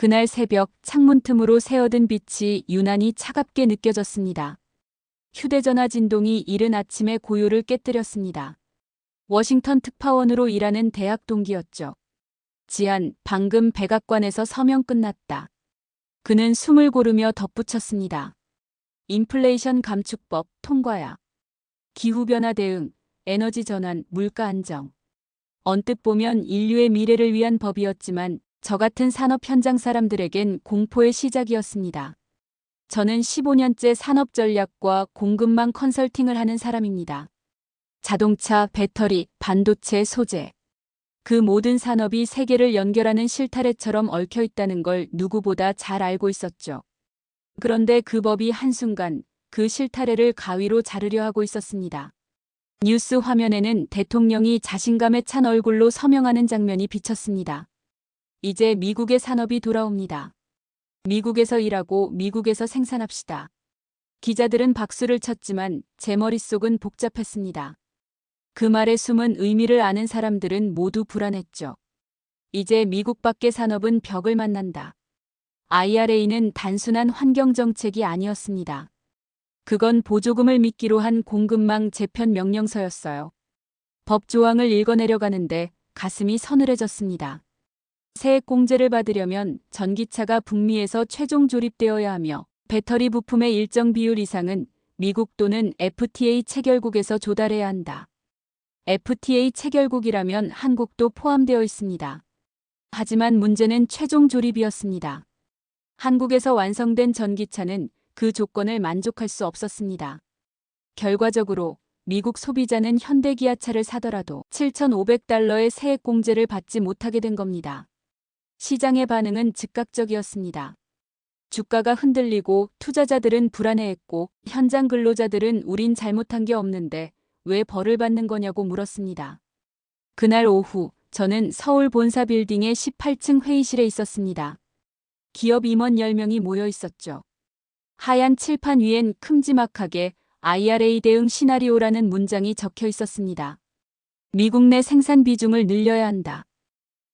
그날 새벽 창문 틈으로 새어든 빛이 유난히 차갑게 느껴졌습니다. 휴대전화 진동이 이른 아침의 고요를 깨뜨렸습니다. 워싱턴 특파원으로 일하는 대학 동기였죠. 지한, 방금 백악관에서 서명 끝났다. 그는 숨을 고르며 덧붙였습니다. 인플레이션 감축법 통과야. 기후변화 대응, 에너지 전환, 물가 안정. 언뜻 보면 인류의 미래를 위한 법이었지만 저 같은 산업 현장 사람들에겐 공포의 시작이었습니다. 저는 15년째 산업 전략과 공급망 컨설팅을 하는 사람입니다. 자동차, 배터리, 반도체, 소재. 그 모든 산업이 세계를 연결하는 실타래처럼 얽혀 있다는 걸 누구보다 잘 알고 있었죠. 그런데 그 법이 한순간 그 실타래를 가위로 자르려 하고 있었습니다. 뉴스 화면에는 대통령이 자신감에 찬 얼굴로 서명하는 장면이 비쳤습니다. 이제 미국의 산업이 돌아옵니다. 미국에서 일하고 미국에서 생산합시다. 기자들은 박수를 쳤지만 제 머릿속은 복잡했습니다. 그 말의 숨은 의미를 아는 사람들은 모두 불안했죠. 이제 미국 밖의 산업은 벽을 만난다. IRA는 단순한 환경정책이 아니었습니다. 그건 보조금을 미끼로 한 공급망 재편 명령서였어요. 법 조항을 읽어내려가는데 가슴이 서늘해졌습니다. 세액 공제를 받으려면 전기차가 북미에서 최종 조립되어야 하며 배터리 부품의 일정 비율 이상은 미국 또는 FTA 체결국에서 조달해야 한다. FTA 체결국이라면 한국도 포함되어 있습니다. 하지만 문제는 최종 조립이었습니다. 한국에서 완성된 전기차는 그 조건을 만족할 수 없었습니다. 결과적으로 미국 소비자는 현대기아차를 사더라도 7,500달러의 세액 공제를 받지 못하게 된 겁니다. 시장의 반응은 즉각적이었습니다. 주가가 흔들리고 투자자들은 불안해했고 현장 근로자들은 우린 잘못한 게 없는데 왜 벌을 받는 거냐고 물었습니다. 그날 오후 저는 서울 본사 빌딩의 18층 회의실에 있었습니다. 기업 임원 10명이 모여 있었죠. 하얀 칠판 위엔 큼지막하게 IRA 대응 시나리오라는 문장이 적혀 있었습니다. 미국 내 생산 비중을 늘려야 한다.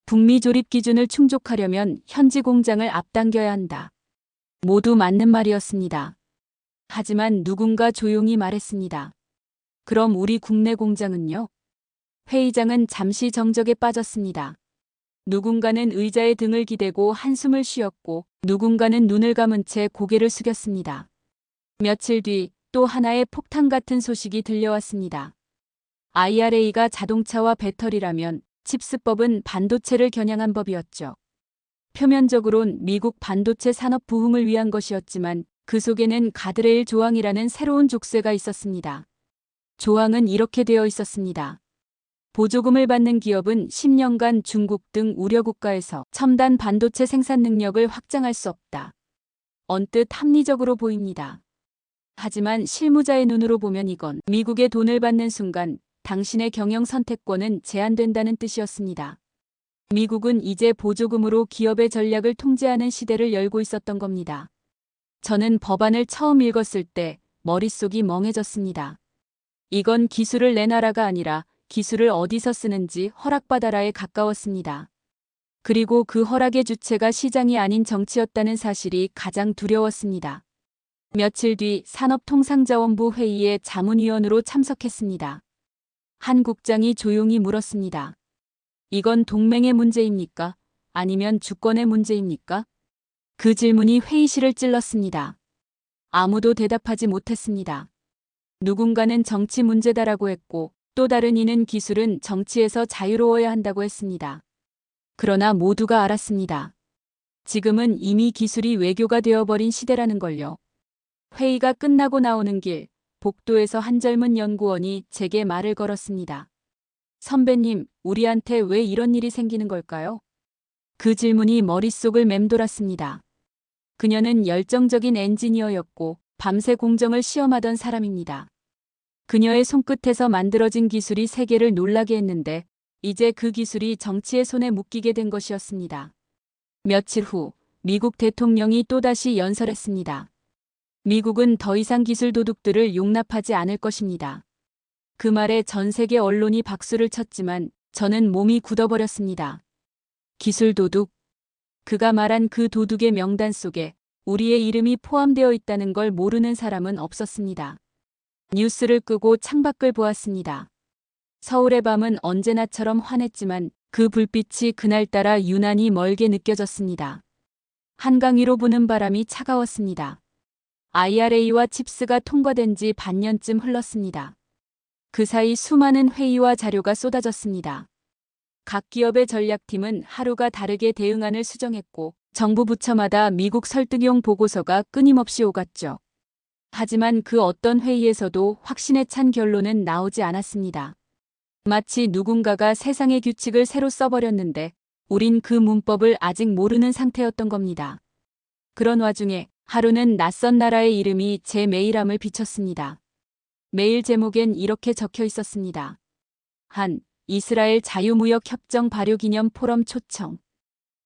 북미 조립 기준을 충족하려면 현지 공장을 앞당겨야 한다. 모두 맞는 말이었습니다. 하지만 누군가 조용히 말했습니다. 그럼 우리 국내 공장은요? 회의장은 잠시 정적에 빠졌습니다. 누군가는 의자에 등을 기대고 한숨을 쉬었고 누군가는 눈을 감은 채 고개를 숙였습니다. 며칠 뒤 또 하나의 폭탄 같은 소식이 들려왔습니다. IRA가 자동차와 배터리라면 칩스법은 반도체를 겨냥한 법이었죠. 표면적으론 미국 반도체 산업 부흥을 위한 것이었지만 그 속에는 가드레일 조항이라는 새로운 족쇄가 있었습니다. 조항은 이렇게 되어 있었습니다. 보조금을 받는 기업은 10년간 중국 등 우려국가에서 첨단 반도체 생산 능력을 확장할 수 없다. 언뜻 합리적으로 보입니다. 하지만 실무자의 눈으로 보면 이건 미국의 돈을 받는 순간 당신의 경영 선택권은 제한된다는 뜻이었습니다. 미국은 이제 보조금으로 기업의 전략을 통제하는 시대를 열고 있었던 겁니다. 저는 법안을 처음 읽었을 때 머릿속이 멍해졌습니다. 이건 기술을 내놔라가 아니라 기술을 어디서 쓰는지 허락받아라에 가까웠습니다. 그리고 그 허락의 주체가 시장이 아닌 정치였다는 사실이 가장 두려웠습니다. 며칠 뒤 산업통상자원부 회의에 자문위원으로 참석했습니다. 한 국장이 조용히 물었습니다. 이건 동맹의 문제입니까? 아니면 주권의 문제입니까? 그 질문이 회의실을 찔렀습니다. 아무도 대답하지 못했습니다. 누군가는 정치 문제다라고 했고 또 다른 이는 기술은 정치에서 자유로워야 한다고 했습니다. 그러나 모두가 알았습니다. 지금은 이미 기술이 외교가 되어버린 시대라는 걸요. 회의가 끝나고 나오는 길, 복도에서 한 젊은 연구원이 제게 말을 걸었습니다. 선배님, 우리한테 왜 이런 일이 생기는 걸까요? 그 질문이 머릿속을 맴돌았습니다. 그녀는 열정적인 엔지니어였고 밤새 공정을 시험하던 사람입니다. 그녀의 손끝에서 만들어진 기술이 세계를 놀라게 했는데 이제 그 기술이 정치의 손에 묶이게 된 것이었습니다. 며칠 후 미국 대통령이 또다시 연설했습니다. 미국은 더 이상 기술 도둑들을 용납하지 않을 것입니다. 그 말에 전 세계 언론이 박수를 쳤지만 저는 몸이 굳어버렸습니다. 기술 도둑? 그가 말한 그 도둑의 명단 속에 우리의 이름이 포함되어 있다는 걸 모르는 사람은 없었습니다. 뉴스를 끄고 창밖을 보았습니다. 서울의 밤은 언제나처럼 환했지만 그 불빛이 그날따라 유난히 멀게 느껴졌습니다. 한강 위로 부는 바람이 차가웠습니다. IRA와 칩스가 통과된 지 반년쯤 흘렀습니다. 그 사이 수많은 회의와 자료가 쏟아졌습니다. 각 기업의 전략팀은 하루가 다르게 대응안을 수정했고 정부 부처마다 미국 설득용 보고서가 끊임없이 오갔죠. 하지만 그 어떤 회의에서도 확신에 찬 결론은 나오지 않았습니다. 마치 누군가가 세상의 규칙을 새로 써버렸는데 우린 그 문법을 아직 모르는 상태였던 겁니다. 그런 와중에 하루는 낯선 나라의 이름이 제 메일함을 비쳤습니다. 메일 제목엔 이렇게 적혀 있었습니다. 한 이스라엘 자유무역협정 발효 기념 포럼 초청.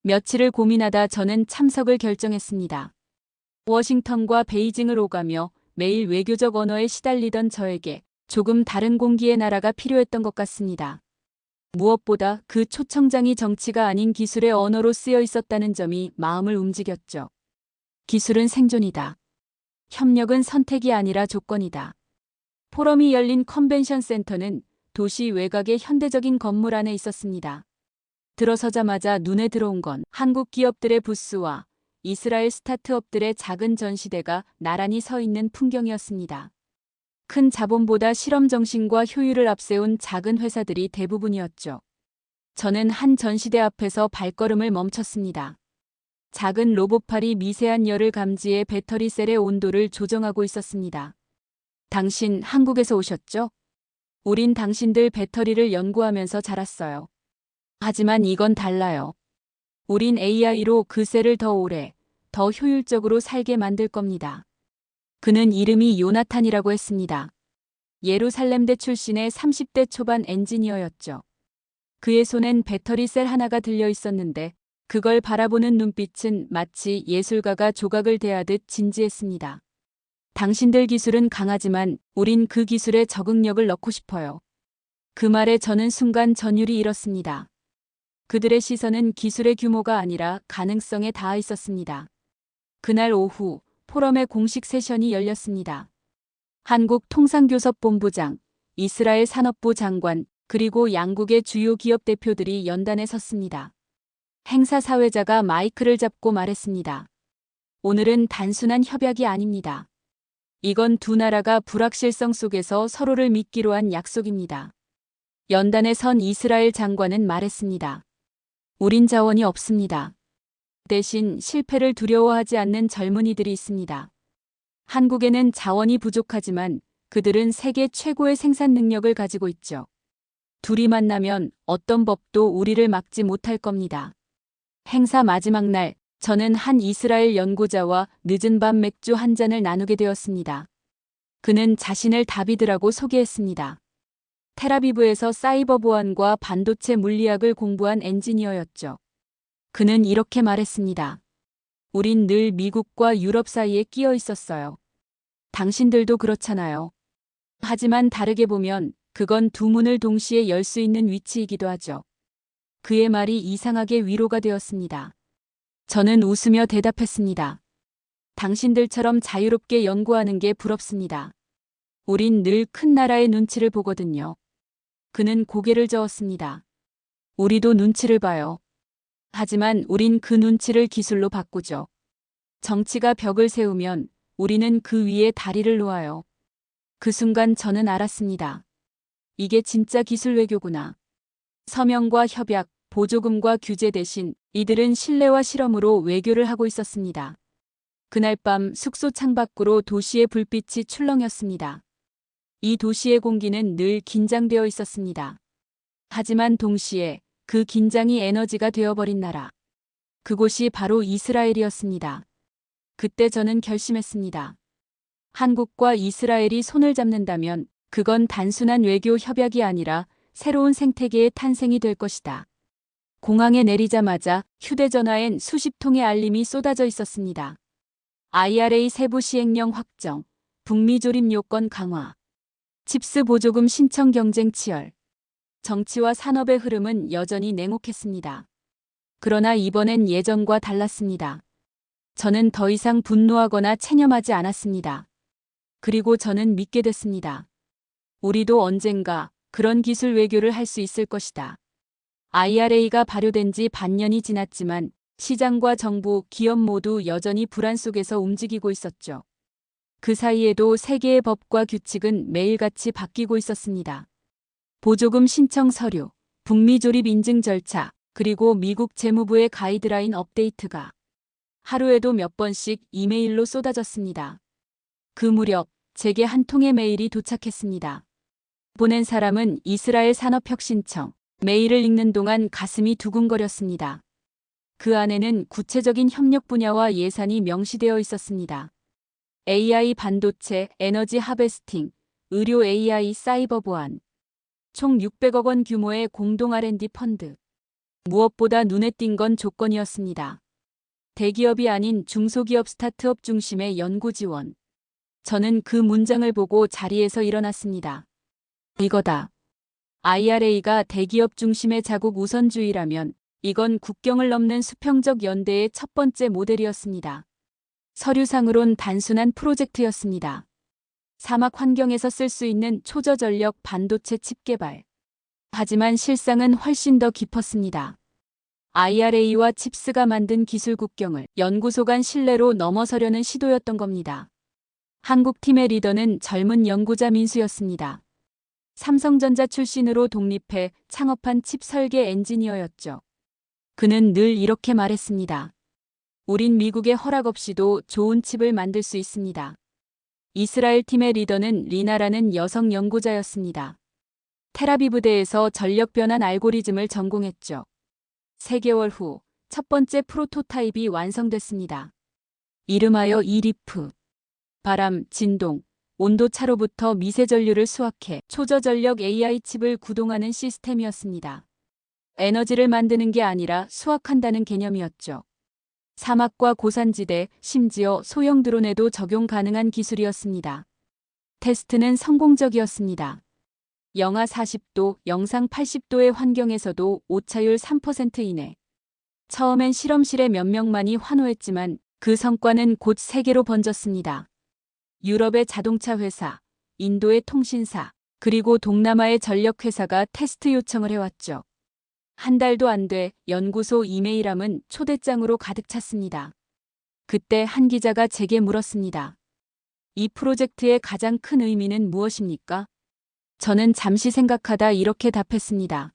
며칠을 고민하다 저는 참석을 결정했습니다. 워싱턴과 베이징을 오가며 매일 외교적 언어에 시달리던 저에게 조금 다른 공기의 나라가 필요했던 것 같습니다. 무엇보다 그 초청장이 정치가 아닌 기술의 언어로 쓰여 있었다는 점이 마음을 움직였죠. 기술은 생존이다. 협력은 선택이 아니라 조건이다. 포럼이 열린 컨벤션 센터는 도시 외곽의 현대적인 건물 안에 있었습니다. 들어서자마자 눈에 들어온 건 한국 기업들의 부스와 이스라엘 스타트업들의 작은 전시대가 나란히 서 있는 풍경이었습니다. 큰 자본보다 실험 정신과 효율을 앞세운 작은 회사들이 대부분이었죠. 저는 한 전시대 앞에서 발걸음을 멈췄습니다. 작은 로봇팔이 미세한 열을 감지해 배터리 셀의 온도를 조정하고 있었습니다. 당신 한국에서 오셨죠? 우린 당신들 배터리를 연구하면서 자랐어요. 하지만 이건 달라요. 우린 AI로 그 셀을 더 오래, 더 효율적으로 살게 만들 겁니다. 그는 이름이 요나탄이라고 했습니다. 예루살렘대 출신의 30대 초반 엔지니어였죠. 그의 손엔 배터리 셀 하나가 들려 있었는데 그걸 바라보는 눈빛은 마치 예술가가 조각을 대하듯 진지했습니다. 당신들 기술은 강하지만 우린 그 기술에 적응력을 넣고 싶어요. 그 말에 저는 순간 전율이 일었습니다. 그들의 시선은 기술의 규모가 아니라 가능성에 닿아 있었습니다. 그날 오후 포럼의 공식 세션이 열렸습니다. 한국통상교섭본부장, 이스라엘 산업부 장관, 그리고 양국의 주요 기업 대표들이 연단에 섰습니다. 행사 사회자가 마이크를 잡고 말했습니다. 오늘은 단순한 협약이 아닙니다. 이건 두 나라가 불확실성 속에서 서로를 믿기로 한 약속입니다. 연단에 선 이스라엘 장관은 말했습니다. 우린 자원이 없습니다. 대신 실패를 두려워하지 않는 젊은이들이 있습니다. 한국에는 자원이 부족하지만 그들은 세계 최고의 생산 능력을 가지고 있죠. 둘이 만나면 어떤 법도 우리를 막지 못할 겁니다. 행사 마지막 날, 저는 한 이스라엘 연구자와 늦은 밤 맥주 한 잔을 나누게 되었습니다. 그는 자신을 다비드라고 소개했습니다. 테라비브에서 사이버 보안과 반도체 물리학을 공부한 엔지니어였죠. 그는 이렇게 말했습니다. 우린 늘 미국과 유럽 사이에 끼어 있었어요. 당신들도 그렇잖아요. 하지만 다르게 보면 그건 두 문을 동시에 열 수 있는 위치이기도 하죠. 그의 말이 이상하게 위로가 되었습니다. 저는 웃으며 대답했습니다. 당신들처럼 자유롭게 연구하는 게 부럽습니다. 우린 늘 큰 나라의 눈치를 보거든요. 그는 고개를 저었습니다. 우리도 눈치를 봐요. 하지만 우린 그 눈치를 기술로 바꾸죠. 정치가 벽을 세우면 우리는 그 위에 다리를 놓아요. 그 순간 저는 알았습니다. 이게 진짜 기술 외교구나. 서명과 협약, 보조금과 규제 대신 이들은 신뢰와 실험으로 외교를 하고 있었습니다. 그날 밤 숙소 창밖으로 도시의 불빛이 출렁였습니다. 이 도시의 공기는 늘 긴장되어 있었습니다. 하지만 동시에 그 긴장이 에너지가 되어버린 나라. 그곳이 바로 이스라엘이었습니다. 그때 저는 결심했습니다. 한국과 이스라엘이 손을 잡는다면 그건 단순한 외교 협약이 아니라 새로운 생태계의 탄생이 될 것이다. 공항에 내리자마자 휴대전화엔 수십 통의 알림이 쏟아져 있었습니다. IRA 세부 시행령 확정, 북미 조립 요건 강화, 칩스 보조금 신청 경쟁 치열, 정치와 산업의 흐름은 여전히 냉혹했습니다. 그러나 이번엔 예전과 달랐습니다. 저는 더 이상 분노하거나 체념하지 않았습니다. 그리고 저는 믿게 됐습니다. 우리도 언젠가 그런 기술 외교를 할 수 있을 것이다. IRA가 발효된 지 반년이 지났지만 시장과 정부, 기업 모두 여전히 불안 속에서 움직이고 있었죠. 그 사이에도 세계의 법과 규칙은 매일같이 바뀌고 있었습니다. 보조금 신청 서류, 북미 조립 인증 절차, 그리고 미국 재무부의 가이드라인 업데이트가 하루에도 몇 번씩 이메일로 쏟아졌습니다. 그 무렵 제게 한 통의 메일이 도착했습니다. 보낸 사람은 이스라엘 산업혁신청. 메일을 읽는 동안 가슴이 두근거렸습니다. 그 안에는 구체적인 협력 분야와 예산이 명시되어 있었습니다. AI 반도체, 에너지 하베스팅, 의료 AI 사이버 보안, 총 600억 원 규모의 공동 R&D 펀드. 무엇보다 눈에 띈 건 조건이었습니다. 대기업이 아닌 중소기업 스타트업 중심의 연구 지원. 저는 그 문장을 보고 자리에서 일어났습니다. 이거다. IRA가 대기업 중심의 자국 우선주의라면 이건 국경을 넘는 수평적 연대의 첫 번째 모델이었습니다. 서류상으론 단순한 프로젝트였습니다. 사막 환경에서 쓸 수 있는 초저전력 반도체 칩 개발. 하지만 실상은 훨씬 더 깊었습니다. IRA와 칩스가 만든 기술 국경을 연구소 간 신뢰로 넘어서려는 시도였던 겁니다. 한국 팀의 리더는 젊은 연구자 민수였습니다. 삼성전자 출신으로 독립해 창업한 칩 설계 엔지니어였죠. 그는 늘 이렇게 말했습니다. 우린 미국의 허락 없이도 좋은 칩을 만들 수 있습니다. 이스라엘 팀의 리더는 리나라는 여성 연구자였습니다. 테라비브대에서 전력 변환 알고리즘을 전공했죠. 3개월 후 첫 번째 프로토타입이 완성됐습니다. 이름하여 이리프. 바람, 진동, 온도 차로부터 미세 전류를 수확해 초저전력 AI 칩을 구동하는 시스템이었습니다. 에너지를 만드는 게 아니라 수확한다는 개념이었죠. 사막과 고산지대, 심지어 소형 드론에도 적용 가능한 기술이었습니다. 테스트는 성공적이었습니다. 영하 40도, 영상 80도의 환경에서도 오차율 3% 이내. 처음엔 실험실에 몇 명만이 환호했지만 그 성과는 곧 세계로 번졌습니다. 유럽의 자동차 회사, 인도의 통신사, 그리고 동남아의 전력회사가 테스트 요청을 해왔죠. 한 달도 안 돼 연구소 이메일함은 초대장으로 가득 찼습니다. 그때 한 기자가 제게 물었습니다. 이 프로젝트의 가장 큰 의미는 무엇입니까? 저는 잠시 생각하다 이렇게 답했습니다.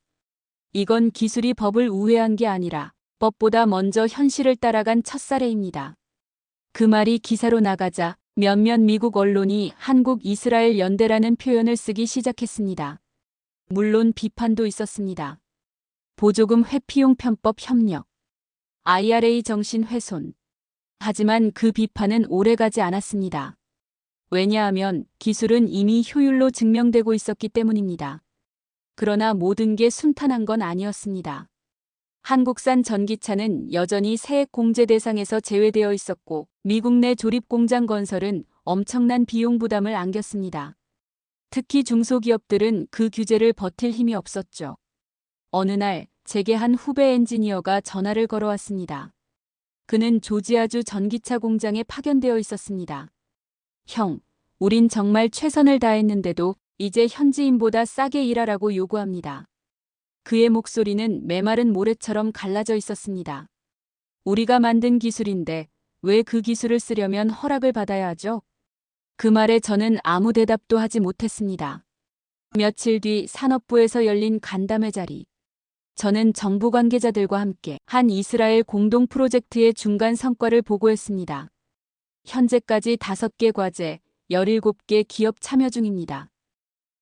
이건 기술이 법을 우회한 게 아니라 법보다 먼저 현실을 따라간 첫 사례입니다. 그 말이 기사로 나가자 몇몇 미국 언론이 한국 이스라엘 연대라는 표현을 쓰기 시작했습니다. 물론 비판도 있었습니다. 보조금 회피용 편법 협력, IRA 정신 훼손. 하지만 그 비판은 오래가지 않았습니다. 왜냐하면 기술은 이미 효율로 증명되고 있었기 때문입니다. 그러나 모든 게 순탄한 건 아니었습니다. 한국산 전기차는 여전히 세액 공제 대상에서 제외되어 있었고 미국 내 조립 공장 건설은 엄청난 비용 부담을 안겼습니다. 특히 중소기업들은 그 규제를 버틸 힘이 없었죠. 어느 날 제게 한 후배 엔지니어가 전화를 걸어왔습니다. 그는 조지아주 전기차 공장에 파견되어 있었습니다. 형, 우린 정말 최선을 다했는데도 이제 현지인보다 싸게 일하라고 요구합니다. 그의 목소리는 메마른 모래처럼 갈라져 있었습니다. 우리가 만든 기술인데 왜 그 기술을 쓰려면 허락을 받아야 하죠? 그 말에 저는 아무 대답도 하지 못했습니다. 며칠 뒤 산업부에서 열린 간담회 자리. 저는 정부 관계자들과 함께 한 이스라엘 공동 프로젝트의 중간 성과를 보고했습니다. 현재까지 5개 과제, 17개 기업 참여 중입니다.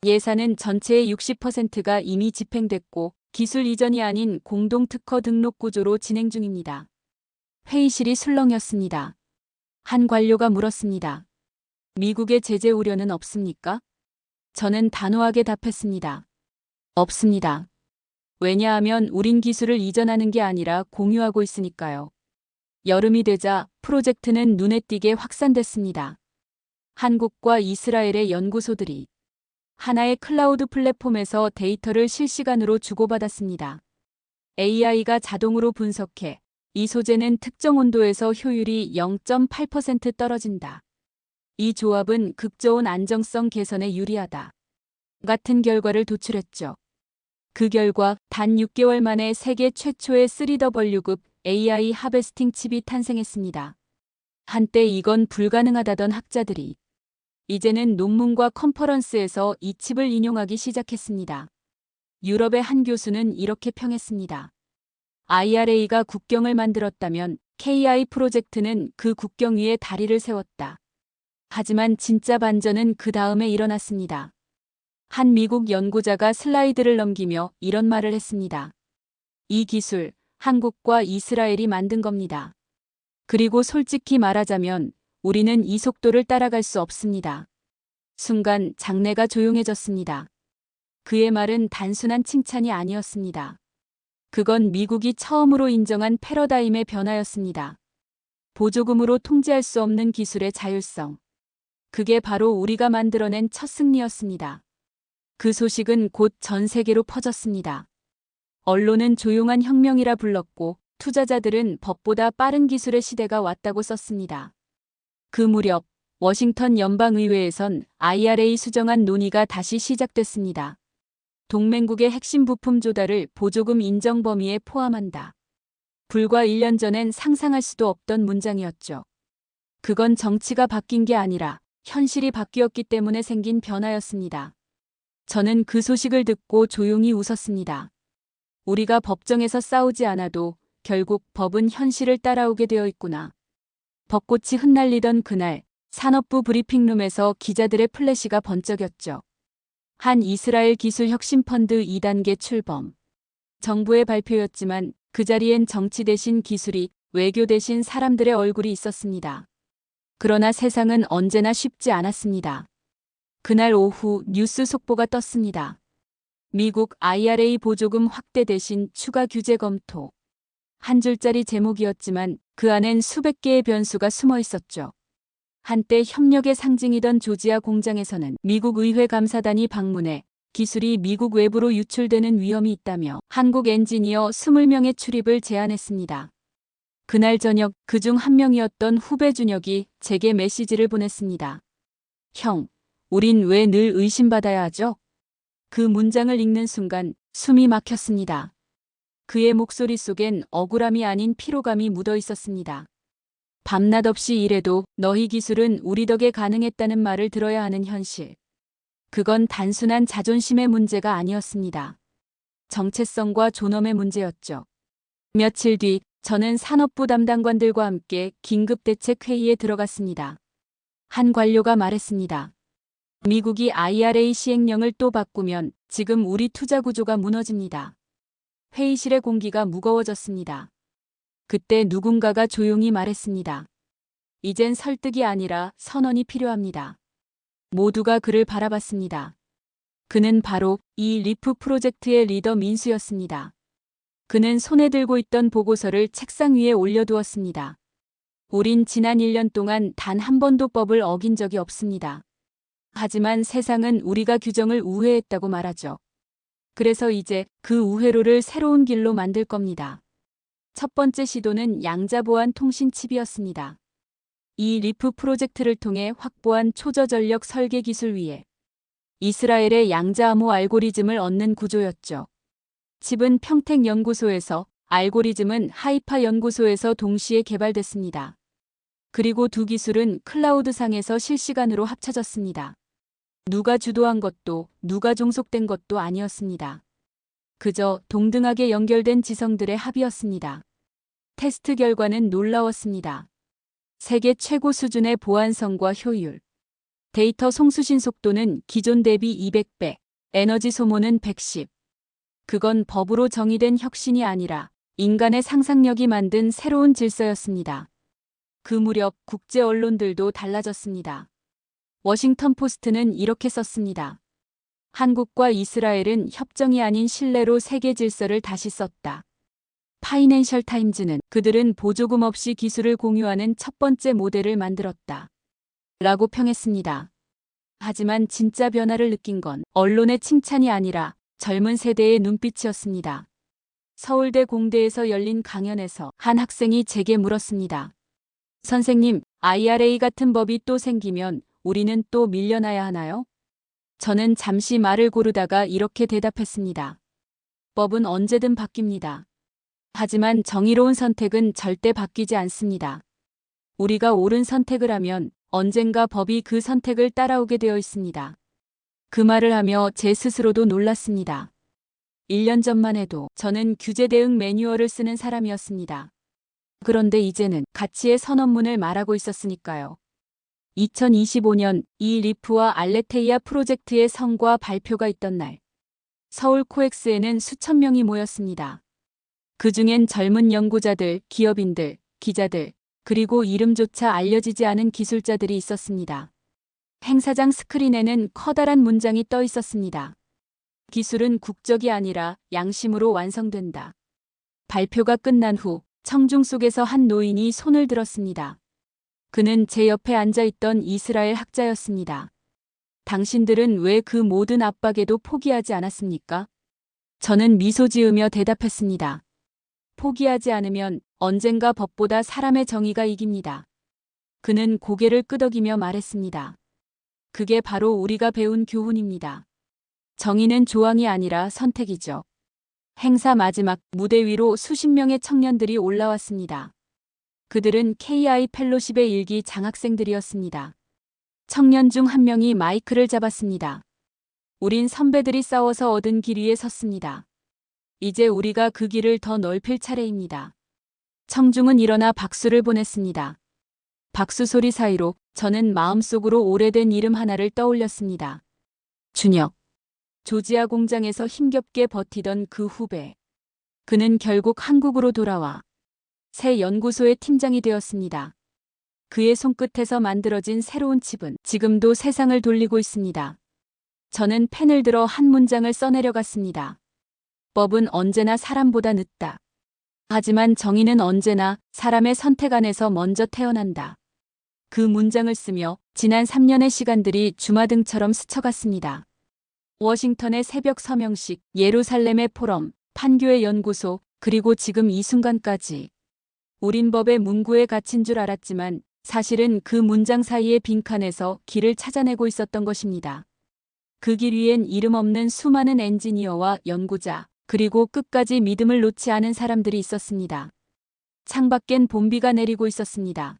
예산은 전체의 60%가 이미 집행됐고 기술 이전이 아닌 공동 특허 등록 구조로 진행 중입니다. 회의실이 술렁였습니다. 한 관료가 물었습니다. 미국의 제재 우려는 없습니까? 저는 단호하게 답했습니다. 없습니다. 왜냐하면 우린 기술을 이전하는 게 아니라 공유하고 있으니까요. 여름이 되자 프로젝트는 눈에 띄게 확산됐습니다. 한국과 이스라엘의 연구소들이 하나의 클라우드 플랫폼에서 데이터를 실시간으로 주고받았습니다. AI가 자동으로 분석해 이 소재는 특정 온도에서 효율이 0.8% 떨어진다. 이 조합은 극저온 안정성 개선에 유리하다. 같은 결과를 도출했죠. 그 결과 단 6개월 만에 세계 최초의 3W급 AI 하베스팅 칩이 탄생했습니다. 한때 이건 불가능하다던 학자들이 이제는 논문과 컨퍼런스에서 이 칩을 인용하기 시작했습니다. 유럽의 한 교수는 이렇게 평했습니다. IRA가 국경을 만들었다면 KI 프로젝트는 그 국경 위에 다리를 세웠다. 하지만 진짜 반전은 그 다음에 일어났습니다. 한 미국 연구자가 슬라이드를 넘기며 이런 말을 했습니다. 이 기술, 한국과 이스라엘이 만든 겁니다. 그리고 솔직히 말하자면 우리는 이 속도를 따라갈 수 없습니다. 순간 장내가 조용해졌습니다. 그의 말은 단순한 칭찬이 아니었습니다. 그건 미국이 처음으로 인정한 패러다임의 변화였습니다. 보조금으로 통제할 수 없는 기술의 자율성. 그게 바로 우리가 만들어낸 첫 승리였습니다. 그 소식은 곧 전 세계로 퍼졌습니다. 언론은 조용한 혁명이라 불렀고 투자자들은 법보다 빠른 기술의 시대가 왔다고 썼습니다. 그 무렵 워싱턴 연방의회에선 IRA 수정안 논의가 다시 시작됐습니다. 동맹국의 핵심 부품 조달을 보조금 인정 범위에 포함한다. 불과 1년 전엔 상상할 수도 없던 문장이었죠. 그건 정치가 바뀐 게 아니라 현실이 바뀌었기 때문에 생긴 변화였습니다. 저는 그 소식을 듣고 조용히 웃었습니다. 우리가 법정에서 싸우지 않아도 결국 법은 현실을 따라오게 되어 있구나. 벚꽃이 흩날리던 그날 산업부 브리핑룸에서 기자들의 플래시가 번쩍였죠. 한 이스라엘 기술 혁신 펀드 2단계 출범. 정부의 발표였지만 그 자리엔 정치 대신 기술이 외교 대신 사람들의 얼굴이 있었습니다. 그러나 세상은 언제나 쉽지 않았습니다. 그날 오후 뉴스 속보가 떴습니다. 미국 IRA 보조금 확대 대신 추가 규제 검토. 한 줄짜리 제목이었지만 그 안엔 수백 개의 변수가 숨어 있었죠. 한때 협력의 상징이던 조지아 공장에서는 미국 의회 감사단이 방문해 기술이 미국 외부로 유출되는 위험이 있다며 한국 엔지니어 20명의 출입을 제안했습니다. 그날 저녁 그중 한 명이었던 후배 준혁이 제게 메시지를 보냈습니다. 형, 우린 왜 늘 의심받아야 하죠? 그 문장을 읽는 순간 숨이 막혔습니다. 그의 목소리 속엔 억울함이 아닌 피로감이 묻어 있었습니다. 밤낮 없이 일해도 너희 기술은 우리 덕에 가능했다는 말을 들어야 하는 현실. 그건 단순한 자존심의 문제가 아니었습니다. 정체성과 존엄의 문제였죠. 며칠 뒤 저는 산업부 담당관들과 함께 긴급대책 회의에 들어갔습니다. 한 관료가 말했습니다. 미국이 IRA 시행령을 또 바꾸면 지금 우리 투자 구조가 무너집니다. 회의실의 공기가 무거워졌습니다. 그때 누군가가 조용히 말했습니다. 이젠 설득이 아니라 선언이 필요합니다. 모두가 그를 바라봤습니다. 그는 바로 이 리프 프로젝트의 리더 민수였습니다. 그는 손에 들고 있던 보고서를 책상 위에 올려두었습니다. 우린 지난 1년 동안 단 한 번도 법을 어긴 적이 없습니다. 하지만 세상은 우리가 규정을 우회했다고 말하죠. 그래서 이제 그 우회로를 새로운 길로 만들 겁니다. 첫 번째 시도는 양자보안 통신 칩이었습니다. 이 리프 프로젝트를 통해 확보한 초저전력 설계 기술 위에 이스라엘의 양자암호 알고리즘을 얻는 구조였죠. 칩은 평택 연구소에서 알고리즘은 하이파 연구소에서 동시에 개발됐습니다. 그리고 두 기술은 클라우드상에서 실시간으로 합쳐졌습니다. 누가 주도한 것도 누가 종속된 것도 아니었습니다. 그저 동등하게 연결된 지성들의 합이었습니다. 테스트 결과는 놀라웠습니다. 세계 최고 수준의 보안성과 효율. 데이터 송수신 속도는 기존 대비 200배, 에너지 소모는 110. 그건 법으로 정의된 혁신이 아니라 인간의 상상력이 만든 새로운 질서였습니다. 그 무렵 국제 언론들도 달라졌습니다. 워싱턴 포스트는 이렇게 썼습니다. 한국과 이스라엘은 협정이 아닌 신뢰로 세계 질서를 다시 썼다. 파이낸셜 타임즈는 그들은 보조금 없이 기술을 공유하는 첫 번째 모델을 만들었다. 라고 평했습니다. 하지만 진짜 변화를 느낀 건 언론의 칭찬이 아니라 젊은 세대의 눈빛이었습니다. 서울대 공대에서 열린 강연에서 한 학생이 제게 물었습니다. 선생님, IRA 같은 법이 또 생기면 우리는 또 밀려나야 하나요? 저는 잠시 말을 고르다가 이렇게 대답했습니다. 법은 언제든 바뀝니다. 하지만 정의로운 선택은 절대 바뀌지 않습니다. 우리가 옳은 선택을 하면 언젠가 법이 그 선택을 따라오게 되어 있습니다. 그 말을 하며 제 스스로도 놀랐습니다. 1년 전만 해도 저는 규제 대응 매뉴얼을 쓰는 사람이었습니다. 그런데 이제는 가치의 선언문을 말하고 있었으니까요. 2025년 이 리프와 알레테이아 프로젝트의 성과 발표가 있던 날, 서울 코엑스에는 수천 명이 모였습니다. 그 중엔 젊은 연구자들, 기업인들, 기자들, 그리고 이름조차 알려지지 않은 기술자들이 있었습니다. 행사장 스크린에는 커다란 문장이 떠 있었습니다. 기술은 국적이 아니라 양심으로 완성된다. 발표가 끝난 후 청중 속에서 한 노인이 손을 들었습니다. 그는 제 옆에 앉아 있던 이스라엘 학자였습니다. 당신들은 왜 그 모든 압박에도 포기하지 않았습니까? 저는 미소 지으며 대답했습니다. 포기하지 않으면 언젠가 법보다 사람의 정의가 이깁니다. 그는 고개를 끄덕이며 말했습니다. 그게 바로 우리가 배운 교훈입니다. 정의는 조항이 아니라 선택이죠. 행사 마지막 무대 위로 수십 명의 청년들이 올라왔습니다. 그들은 KI 펠로십의 일기 장학생들이었습니다. 청년 중 한 명이 마이크를 잡았습니다. 우린 선배들이 싸워서 얻은 길 위에 섰습니다. 이제 우리가 그 길을 더 넓힐 차례입니다. 청중은 일어나 박수를 보냈습니다. 박수 소리 사이로 저는 마음속으로 오래된 이름 하나를 떠올렸습니다. 준혁. 조지아 공장에서 힘겹게 버티던 그 후배. 그는 결국 한국으로 돌아와 새 연구소의 팀장이 되었습니다. 그의 손끝에서 만들어진 새로운 칩은 지금도 세상을 돌리고 있습니다. 저는 펜을 들어 한 문장을 써내려갔습니다. 법은 언제나 사람보다 늦다. 하지만 정의는 언제나 사람의 선택 안에서 먼저 태어난다. 그 문장을 쓰며 지난 3년의 시간들이 주마등처럼 스쳐갔습니다. 워싱턴의 새벽 서명식, 예루살렘의 포럼, 판교의 연구소, 그리고 지금 이 순간까지. 우린 법의 문구에 갇힌 줄 알았지만 사실은 그 문장 사이의 빈칸에서 길을 찾아내고 있었던 것입니다. 그 길 위엔 이름 없는 수많은 엔지니어와 연구자, 그리고 끝까지 믿음을 놓지 않은 사람들이 있었습니다. 창밖엔 봄비가 내리고 있었습니다.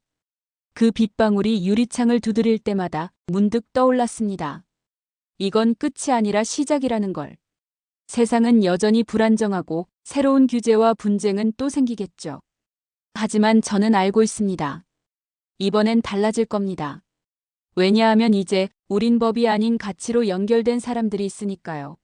그 빗방울이 유리창을 두드릴 때마다 문득 떠올랐습니다. 이건 끝이 아니라 시작이라는 걸. 세상은 여전히 불안정하고 새로운 규제와 분쟁은 또 생기겠죠. 하지만 저는 알고 있습니다. 이번엔 달라질 겁니다. 왜냐하면 이제 우린 법이 아닌 가치로 연결된 사람들이 있으니까요.